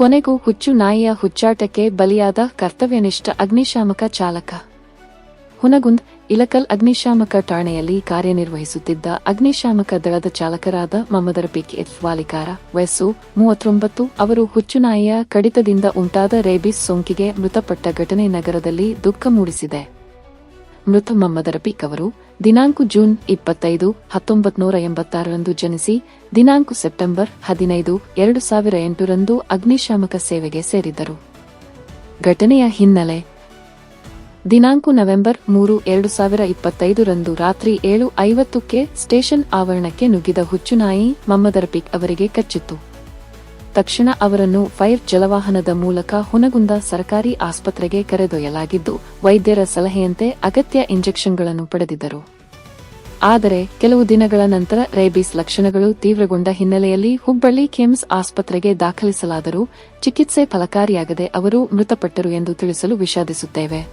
ಕೊನೆಗೂ ಹುಚ್ಚು ನಾಯಿಯ ಹುಚ್ಚಾಟಕ್ಕೆ ಬಲಿಯಾದ ಕರ್ತವ್ಯನಿಷ್ಠ ಅಗ್ನಿಶಾಮಕ ಚಾಲಕ. ಹುನಗುಂದ್, ಇಲಕಲ್ ಅಗ್ನಿಶಾಮಕ ಠಾಣೆಯಲ್ಲಿ ಕಾರ್ಯನಿರ್ವಹಿಸುತ್ತಿದ್ದ ಅಗ್ನಿಶಾಮಕ ದಳದ ಚಾಲಕರಾದ ಮಮದರ ಪಿಕ್ ಎಫ್ ವಾಲಿಕಾರ, ವಯಸ್ಸು ಮೂವತ್ತೊಂಬತ್ತು, ಅವರು ಹುಚ್ಚುನಾಯಿಯ ಕಡಿತದಿಂದ ಉಂಟಾದ ರೇಬಿಸ್ ಸೋಂಕಿಗೆ ಮೃತಪಟ್ಟ ಘಟನೆ ನಗರದಲ್ಲಿ ದುಃಖ ಮೂಡಿಸಿದೆ. ಮೃತ ಮಮ್ಮದರ ಪಿಕ್ ಅವರು ದಿನಾಂಕ ಜೂನ್ ಇಪ್ಪತ್ತೈದು ಹತ್ತೊಂಬತ್ತು ನೂರ ಎಂಬತ್ತಾರರಂದು ಜನಿಸಿ, ದಿನಾಂಕ ಸೆಪ್ಟೆಂಬರ್ ಹದಿನೈದು, ಎರಡು ಸಾವಿರ ಎಂಟರಂದು ಅಗ್ನಿಶಾಮಕ ಸೇವೆಗೆ ಸೇರಿದ್ದರು. ಘಟನೆಯ ಹಿನ್ನೆಲೆ, ದಿನಾಂಕ ನವೆಂಬರ್ ಮೂರು, ಎರಡು ಸಾವಿರ ಇಪ್ಪತ್ತೈದರಂದು ರಾತ್ರಿ ಏಳು ಐವತ್ತಕ್ಕೆ ಸ್ಟೇಷನ್ ಆವರಣಕ್ಕೆ ನುಗ್ಗಿದ ಹುಚ್ಚುನಾಯಿ ಮಮ್ಮದರ ಪಿಕ್ ಅವರಿಗೆ ಕಚ್ಚಿತ್ತು. ತಕ್ಷಣ ಅವರನ್ನು ಫೈರ್ ಜಲವಾಹನದ ಮೂಲಕ ಹುನಗುಂದ ಸರ್ಕಾರಿ ಆಸ್ಪತ್ರೆಗೆ ಕರೆದೊಯ್ಯಲಾಗಿದ್ದು, ವೈದ್ಯರ ಸಲಹೆಯಂತೆ ಅಗತ್ಯ ಇಂಜೆಕ್ಷನ್ಗಳನ್ನು ಪಡೆದಿದ್ದರು. ಆದರೆ, ಕೆಲವು ದಿನಗಳ ನಂತರ ರೇಬಿಸ್ ಲಕ್ಷಣಗಳು ತೀವ್ರಗೊಂಡ ಹಿನ್ನೆಲೆಯಲ್ಲಿ ಹುಬ್ಬಳ್ಳಿ ಕಿಮ್ಸ್ ಆಸ್ಪತ್ರೆಗೆ ದಾಖಲಿಸಲಾದರೂ ಚಿಕಿತ್ಸೆ ಫಲಕಾರಿಯಾಗದೆ ಅವರು ಮೃತಪಟ್ಟರು ಎಂದು ತಿಳಿಸಲು ವಿಷಾದಿಸುತ್ತೇವೆ.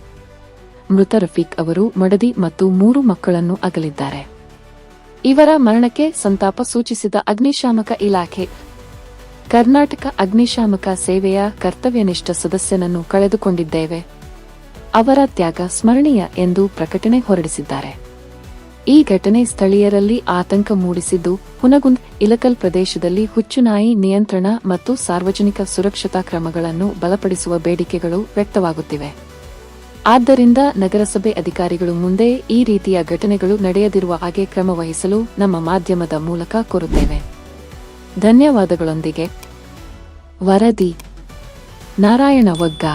ಮೃತ ರಫೀಕ್ ಅವರು ಮಡದಿ ಮತ್ತು ಮೂರು ಮಕ್ಕಳನ್ನು ಅಗಲಿದ್ದಾರೆ. ಇವರ ಮರಣಕ್ಕೆ ಸಂತಾಪ ಸೂಚಿಸಿದ ಅಗ್ನಿಶಾಮಕ ಇಲಾಖೆ ಕರ್ನಾಟಕ ಅಗ್ನಿಶಾಮಕ ಸೇವೆಯ ಕರ್ತವ್ಯನಿಷ್ಠ ಸದಸ್ಯನನ್ನು ಕಳೆದುಕೊಂಡಿದ್ದೇವೆ. ಅವರ ತ್ಯಾಗ ಸ್ಮರಣೀಯ ಎಂದು ಪ್ರಕಟಣೆ ಹೊರಡಿಸಿದ್ದಾರೆ. ಈ ಘಟನೆ ಸ್ಥಳೀಯರಲ್ಲಿ ಆತಂಕ ಮೂಡಿಸಿದ್ದು, ಹುನಗುಂದ್ ಇಲಕಲ್ ಪ್ರದೇಶದಲ್ಲಿ ಹುಚ್ಚುನಾಯಿ ನಿಯಂತ್ರಣ ಮತ್ತು ಸಾರ್ವಜನಿಕ ಸುರಕ್ಷತಾ ಕ್ರಮಗಳನ್ನು ಬಲಪಡಿಸುವ ಬೇಡಿಕೆಗಳು ವ್ಯಕ್ತವಾಗುತ್ತಿವೆ. ಆದ್ದರಿಂದ ನಗರಸಭೆ ಅಧಿಕಾರಿಗಳು ಮುಂದೆ ಈ ರೀತಿಯ ಘಟನೆಗಳು ನಡೆಯದಿರುವ ಹಾಗೆ ಕ್ರಮ ವಹಿಸಲು ನಮ್ಮ ಮಾಧ್ಯಮದ ಮೂಲಕ ಕೋರುತ್ತೇವೆ. ಧನ್ಯವಾದಗಳೊಂದಿಗೆ. ವರದಿ. ನಾರಾಯಣ ವಗ್ಗ.